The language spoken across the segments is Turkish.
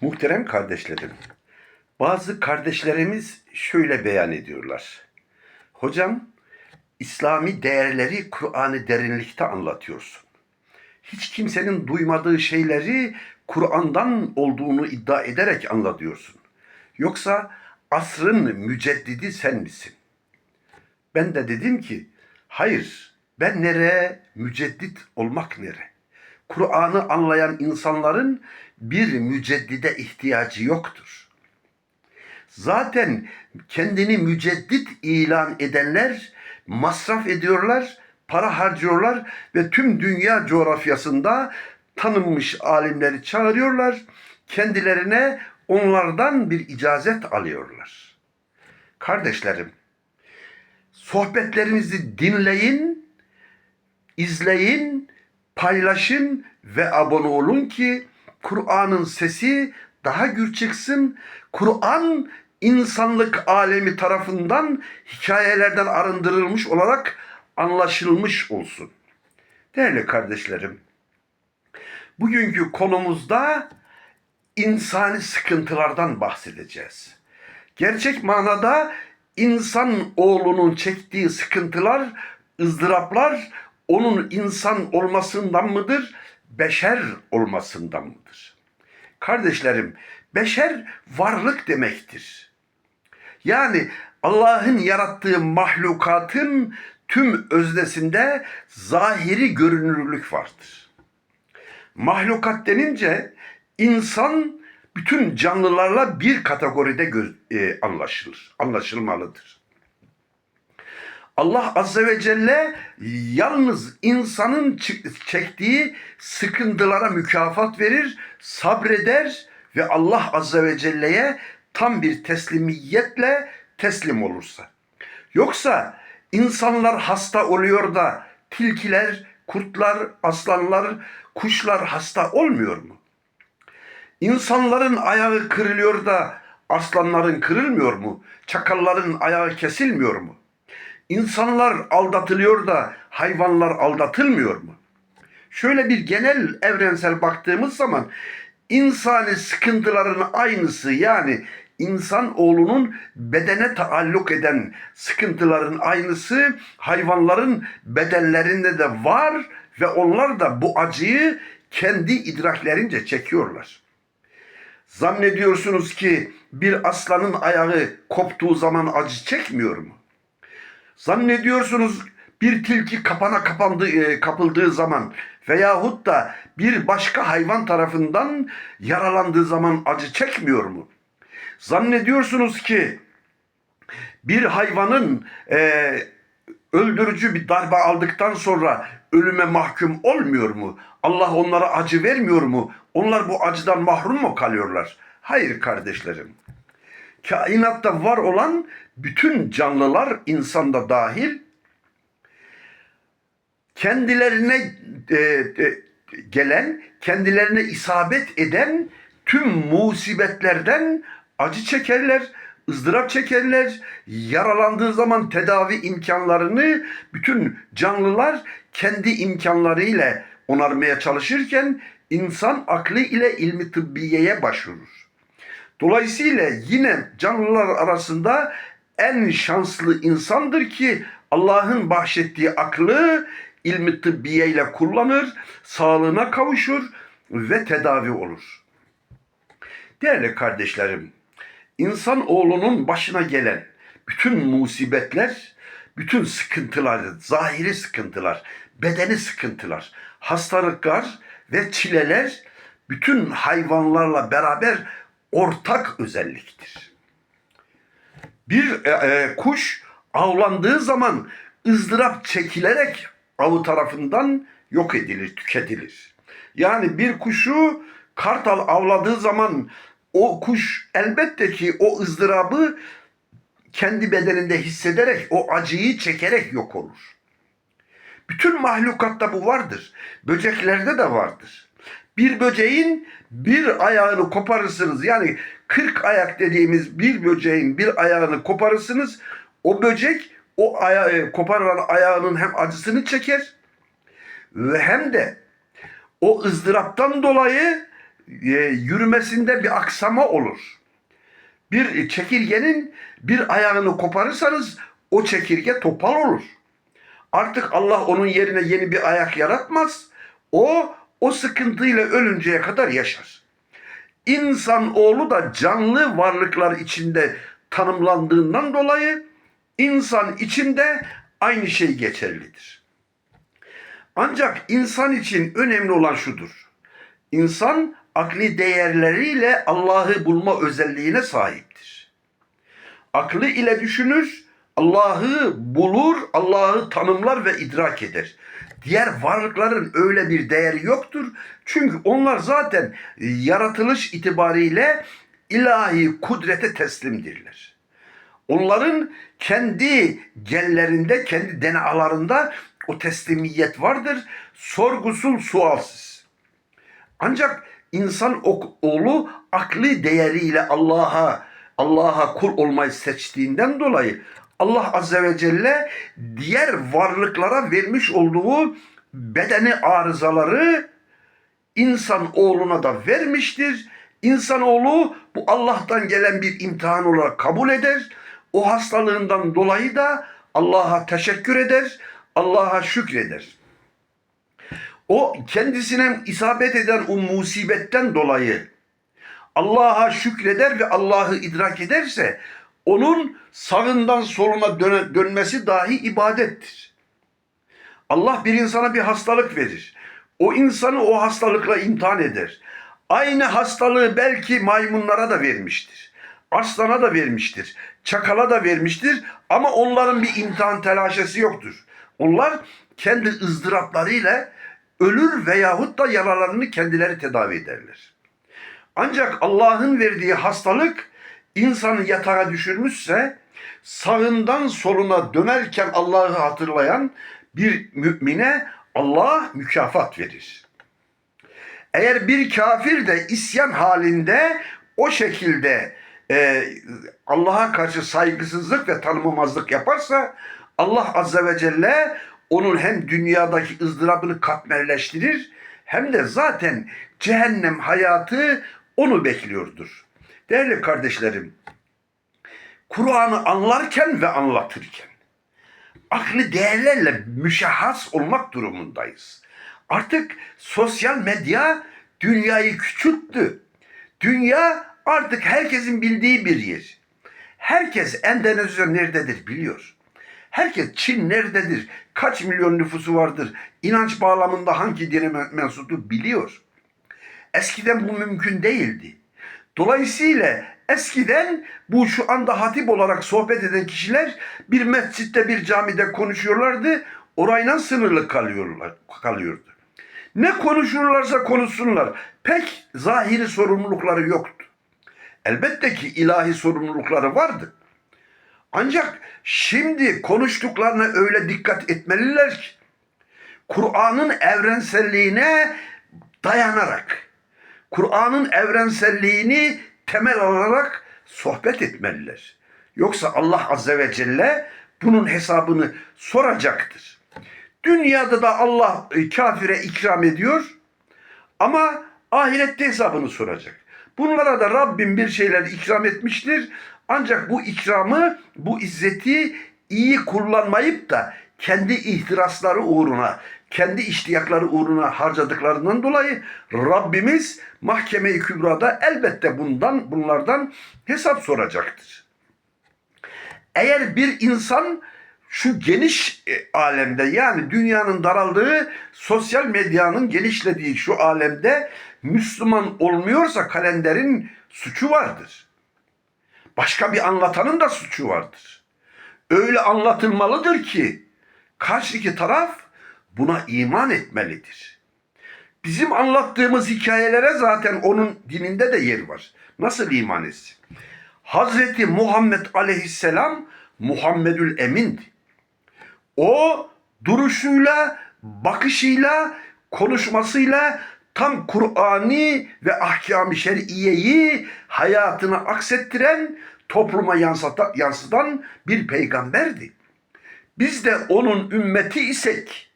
Muhterem kardeşlerim, bazı kardeşlerimiz şöyle beyan ediyorlar. Hocam, İslami değerleri Kur'an'ı derinlikte anlatıyorsun. Hiç kimsenin duymadığı şeyleri Kur'an'dan olduğunu iddia ederek anlatıyorsun. Yoksa asrın müceddidi sen misin? Ben de dedim ki, hayır, ben nereye, müceddit olmak nere? Kur'an'ı anlayan insanların bir müceddide ihtiyacı yoktur. Zaten kendini müceddit ilan edenler masraf ediyorlar, para harcıyorlar ve tüm dünya coğrafyasında tanınmış alimleri çağırıyorlar. Kendilerine onlardan bir icazet alıyorlar. Kardeşlerim, sohbetlerimizi dinleyin, izleyin, paylaşın ve abone olun ki Kur'an'ın sesi daha gür çıksın. Kur'an insanlık alemi tarafından hikayelerden arındırılmış olarak anlaşılmış olsun. Değerli kardeşlerim, bugünkü konumuzda insani sıkıntılardan bahsedeceğiz. Gerçek manada insan oğlunun çektiği sıkıntılar, ızdıraplar onun insan olmasından mıdır, beşer olmasından mıdır? Kardeşlerim, beşer varlık demektir. Yani Allah'ın yarattığı mahlukatın tüm öznesinde zahiri görünürlük vardır. Mahlukat denince insan bütün canlılarla bir kategoride e, anlaşılır, anlaşılmalıdır. Allah Azze ve Celle yalnız insanın çektiği sıkıntılara mükafat verir, sabreder ve Allah Azze ve Celle'ye tam bir teslimiyetle teslim olursa. Yoksa insanlar hasta oluyor da tilkiler, kurtlar, aslanlar, kuşlar hasta olmuyor mu? İnsanların ayağı kırılıyor da aslanların kırılmıyor mu? Çakalların ayağı kesilmiyor mu? İnsanlar aldatılıyor da hayvanlar aldatılmıyor mu? Şöyle bir genel evrensel baktığımız zaman insani sıkıntıların aynısı yani insan oğlunun bedene taalluk eden sıkıntıların aynısı hayvanların bedenlerinde de var ve onlar da bu acıyı kendi idraklerince çekiyorlar. Zannediyorsunuz ki bir aslanın ayağı koptuğu zaman acı çekmiyor mu? Zannediyorsunuz bir tilki kapana kapandığı, e, kapıldığı zaman veyahut da bir başka hayvan tarafından yaralandığı zaman acı çekmiyor mu? Zannediyorsunuz ki bir hayvanın e, öldürücü bir darbe aldıktan sonra ölüme mahkum olmuyor mu? Allah onlara acı vermiyor mu? Onlar bu acıdan mahrum mu kalıyorlar? Hayır kardeşlerim. Kainatta var olan bütün canlılar insanda dahil kendilerine e, e, gelen, kendilerine isabet eden tüm musibetlerden acı çekerler, ızdırap çekerler. Yaralandığı zaman tedavi imkanlarını bütün canlılar kendi imkanlarıyla onarmaya çalışırken insan aklı ile ilmi tıbbiyeye başvurur. Dolayısıyla yine canlılar arasında en şanslı insandır ki Allah'ın bahşettiği aklı ilmi tıbbiye ile kullanır, sağlığına kavuşur ve tedavi olur. Değerli kardeşlerim, insan oğlunun başına gelen bütün musibetler, bütün sıkıntılar, zahiri sıkıntılar, bedeni sıkıntılar, hastalıklar ve çileler bütün hayvanlarla beraber ortak özelliktir. Bir e, e, kuş avlandığı zaman ızdırap çekilerek avı tarafından yok edilir, tüketilir. Yani bir kuşu kartal avladığı zaman o kuş elbette ki o ızdırabı kendi bedeninde hissederek, o acıyı çekerek yok olur. Bütün mahlukatta bu vardır. Böceklerde de vardır. Bir böceğin bir ayağını koparırsınız. Yani 40 ayak dediğimiz bir böceğin bir ayağını koparırsınız. O böcek o ayağı, koparılan ayağının hem acısını çeker ve hem de o ızdıraptan dolayı e, yürümesinde bir aksama olur. Bir çekirgenin bir ayağını koparırsanız o çekirge topal olur. Artık Allah onun yerine yeni bir ayak yaratmaz. O o sıkıntıyla ölünceye kadar yaşar. İnsan oğlu da canlı varlıklar içinde tanımlandığından dolayı insan içinde aynı şey geçerlidir. Ancak insan için önemli olan şudur. İnsan akli değerleriyle Allah'ı bulma özelliğine sahiptir. Aklı ile düşünür, Allah'ı bulur, Allah'ı tanımlar ve idrak eder. Diğer varlıkların öyle bir değeri yoktur. Çünkü onlar zaten yaratılış itibariyle ilahi kudrete teslimdirler. Onların kendi genlerinde, kendi DNA'larında o teslimiyet vardır. Sorgusuz, sualsız. Ancak insan oğlu akli değeriyle Allah'a Allah'a kul olmayı seçtiğinden dolayı Allah Azze ve Celle diğer varlıklara vermiş olduğu bedeni arızaları insan oğluna da vermiştir. İnsan oğlu bu Allah'tan gelen bir imtihan olarak kabul eder. O hastalığından dolayı da Allah'a teşekkür eder, Allah'a şükreder. O kendisine isabet eden o musibetten dolayı Allah'a şükreder ve Allah'ı idrak ederse onun sağından soluna dön dönmesi dahi ibadettir. Allah bir insana bir hastalık verir. O insanı o hastalıkla imtihan eder. Aynı hastalığı belki maymunlara da vermiştir. Arslana da vermiştir. Çakala da vermiştir. Ama onların bir imtihan telaşesi yoktur. Onlar kendi ızdıraplarıyla ölür veyahut da yaralarını kendileri tedavi ederler. Ancak Allah'ın verdiği hastalık insanı yatağa düşürmüşse sağından soluna dönerken Allah'ı hatırlayan bir mümine Allah mükafat verir. Eğer bir kafir de isyan halinde o şekilde e, Allah'a karşı saygısızlık ve tanımamazlık yaparsa Allah Azze ve Celle onun hem dünyadaki ızdırabını katmerleştirir hem de zaten cehennem hayatı onu bekliyordur. Değerli kardeşlerim, Kur'an'ı anlarken ve anlatırken aklı değerlerle müşahhas olmak durumundayız. Artık sosyal medya dünyayı küçülttü. Dünya artık herkesin bildiği bir yer. Herkes Endonezya nerededir biliyor. Herkes Çin nerededir, kaç milyon nüfusu vardır, inanç bağlamında hangi dine mensuptur biliyor. Eskiden bu mümkün değildi. Dolayısıyla eskiden bu şu anda hatip olarak sohbet eden kişiler bir mescitte bir camide konuşuyorlardı. Orayla sınırlı kalıyorlar, kalıyordu. Ne konuşurlarsa konuşsunlar. Pek zahiri sorumlulukları yoktu. Elbette ki ilahi sorumlulukları vardı. Ancak şimdi konuştuklarına öyle dikkat etmeliler ki Kur'an'ın evrenselliğine dayanarak Kur'an'ın evrenselliğini temel alarak sohbet etmeliler. Yoksa Allah Azze ve Celle bunun hesabını soracaktır. Dünyada da Allah e, kafire ikram ediyor ama ahirette hesabını soracak. Bunlara da Rabbim bir şeyler ikram etmiştir. Ancak bu ikramı, bu izzeti iyi kullanmayıp da kendi ihtirasları uğruna, kendi iştiyakları uğruna harcadıklarından dolayı Rabbimiz mahkeme-i kübrada elbette bundan bunlardan hesap soracaktır. Eğer bir insan şu geniş e, alemde yani dünyanın daraldığı sosyal medyanın genişlediği şu alemde Müslüman olmuyorsa kalenderin suçu vardır. Başka bir anlatanın da suçu vardır. Öyle anlatılmalıdır ki karşıki taraf buna iman etmelidir. Bizim anlattığımız hikayelere zaten onun dininde de yer var. Nasıl iman etsin? Hazreti Muhammed aleyhisselam Muhammedül Emin'di. O duruşuyla, bakışıyla, konuşmasıyla tam Kur'ani ve ahkam-ı şer'iyeyi hayatına aksettiren, topluma yansıtan, bir peygamberdi. Biz de onun ümmeti isek,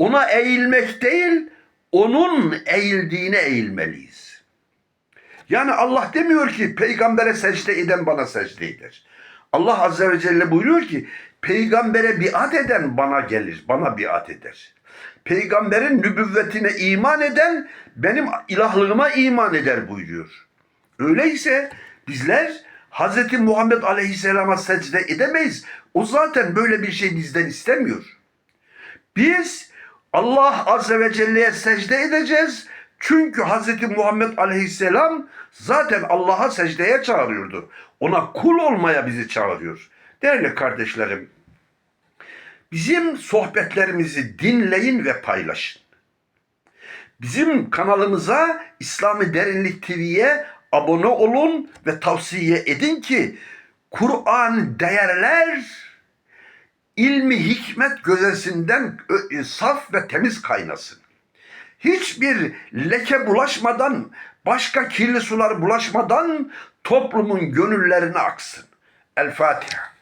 ona eğilmek değil, onun eğildiğine eğilmeliyiz. Yani Allah demiyor ki peygambere secde eden bana secde eder. Allah Azze ve Celle buyuruyor ki peygambere biat eden bana gelir, bana biat eder. Peygamberin nübüvvetine iman eden benim ilahlığıma iman eder buyuruyor. Öyleyse bizler Hz. Muhammed Aleyhisselam'a secde edemeyiz. O zaten böyle bir şey bizden istemiyor. Biz Allah Azze ve Celle'ye secde edeceğiz. Çünkü Hz. Muhammed Aleyhisselam zaten Allah'a secdeye çağırıyordu. Ona kul olmaya bizi çağırıyor. Değerli kardeşlerim, bizim sohbetlerimizi dinleyin ve paylaşın. Bizim kanalımıza İslami Derinlik TV'ye abone olun ve tavsiye edin ki Kur'an değerler ilmi hikmet gözesinden ö- saf ve temiz kaynasın. Hiçbir leke bulaşmadan, başka kirli sular bulaşmadan toplumun gönüllerine aksın. El Fatiha.